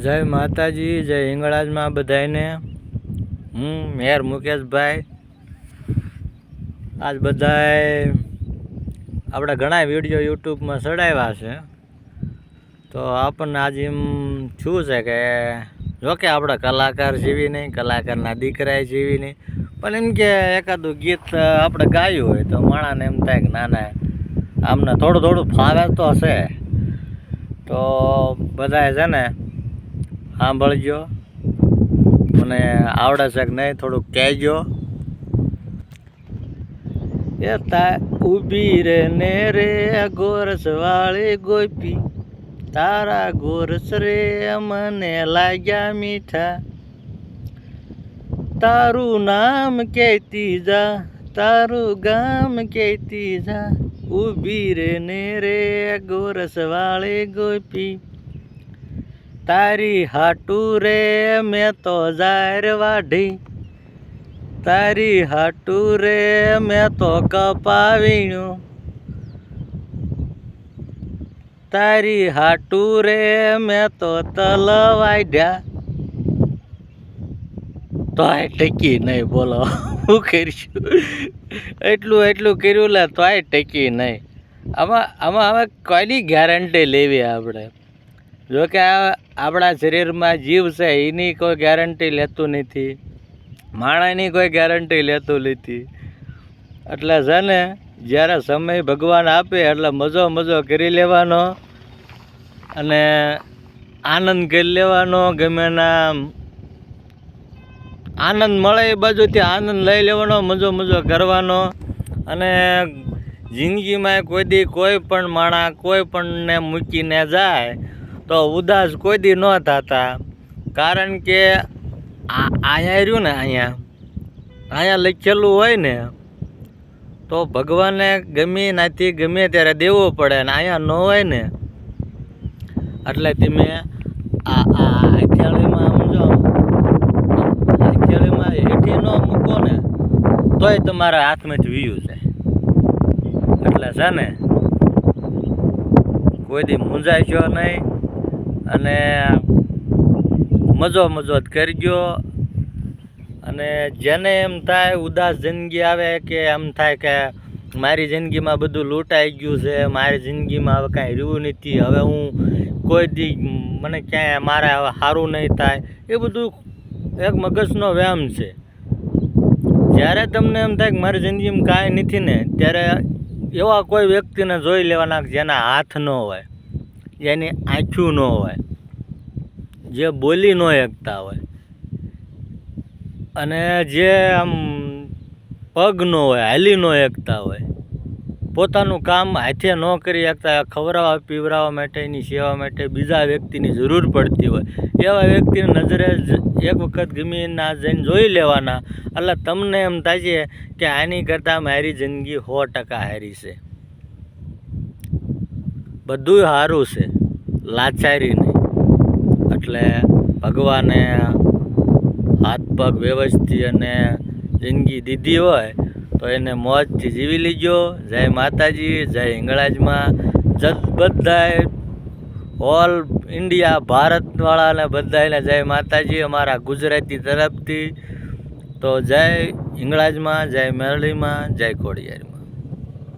જય માતાજી, જય હિંગળાજમાં બધાને હું મેર મુકેશભાઈ. આજ બધાય આપણે ઘણા વીડિયો યુટ્યુબમાં ચડાવ્યા છે. તો આપણને આજ એમ શું છે કે જોકે આપણે કલાકાર જીવી નહીં, કલાકારના દીકરાએ જીવી નહીં. પણ એમ કે એકાદું ગીત આપણે ગાયું હોય તો માણાને એમ થાય કે ના ના આમને થોડું થોડું ફાવે તો હશે તો બધાએ છે ને સાંભળજો. મને આવડે છે કે નહીં થોડુંક કહેજો. એ તા ઊભી રે ને રે, ગોરસ વાળી ગોપી. તારા ગોરસ રે મને લાગ્યા મીઠા. તારું નામ કહેતી જા, તારું ગામ કહેતી જા. ઊભી રે ને રે, ગોરસ વાળી ગોપી. તારી હાટુ રે મેં તો જાર વાઢી. તારી હાટુ રે મેં તો કપાવીણું. તારી હાટુ રે મેં તો તલ વાઢ્યા તો આ ટકી નહીં બોલો. શું કરીશું? એટલું એટલું કર્યું લે, તો આ ટકી નહીં. આમાં આમાં હવે કોઈની ગેરંટી લેવી આપણે? જો કે આ આપણા શરીરમાં જીવ છે, એની કોઈ ગેરંટી લેતું નથી. માણસની કોઈ ગેરંટી લેતું નથી. એટલે છે ને, જ્યારે સમય ભગવાન આપે, એટલે મજો મજો કરી લેવાનો અને આનંદ કરી લેવાનો, ગમે નામ. આનંદ મળે એ બાજુથી આનંદ લઈ લેવાનો, મજો મજો કરવાનો. અને જિંદગીમાં કોઈ દી કોઈ પણ માણસ કોઈ પણને મૂકીને જાય તો ઉદાસ કોઈ દી ન થતા. કારણ કે અહીંયા રહ્યું ને અહીંયા. અહીંયા લખેલું હોય ને, તો ભગવાને ગમે નાથી ગમે ત્યારે દેવું પડે ને અહીંયા ન હોય ને. એટલે તમે આ હથિયાળીમાં સમજો. હથિયાળીમાં હેઠી ન મૂકો ને, તોય તમારા હાથમાંથી વીયું છે. એટલે છે ને, કોઈ દી મૂંઝાશો નહીં. અને મજો મજો જ કરજો. અને જેને એમ થાય ઉદાસ જિંદગી આવે કે એમ થાય કે મારી જિંદગીમાં બધું લૂંટાઈ ગયું છે, મારી જિંદગીમાં હવે કાંઈ રહ્યું નથી, હવે હું કોઈ દી મને ક્યાંય મારે હવે સારું નહીં થાય, એ બધું એક મગજનો વ્યાયામ છે. જ્યારે તમને એમ થાય કે મારી જિંદગીમાં કાંઈ નથી ને, ત્યારે એવા કોઈ વ્યક્તિને જોઈ લેવાના જેના હાથ ન હોય. જેની આંખું ન હોય, જે બોલી ન શકતા હોય, અને જે આમ પગ ન હોય, હાલી ન શકતા હોય, પોતાનું કામ હાથે ન કરી શકતા ખવડાવવા, પીવડાવવા માટે, એની સેવા માટે બીજા વ્યક્તિની જરૂર પડતી હોય. એવા વ્યક્તિની નજરે એક વખત ગમી ના જઈને જોઈ લેવાના. એટલે તમને એમ થાય છે કે આની કરતાં મારી જિંદગી સો ટકા હારી છે. બધું સારું છે. લાચારી નહીં એટલે ભગવાને હાથ પગ વ્યવસ્થિત અને જિંદગી દીધી હોય, તો એને મોજથી જીવી લીજો. જય માતાજી, જય હિંગળાજમાં. જત બધાય, ઓલ ઇન્ડિયા, ભારતવાળાને બધાને જય માતાજી, અમારા ગુજરાતી તરફથી. તો જય હિંગળાજમાં, જય મેરળીમાં જય ખોડિયારમાં.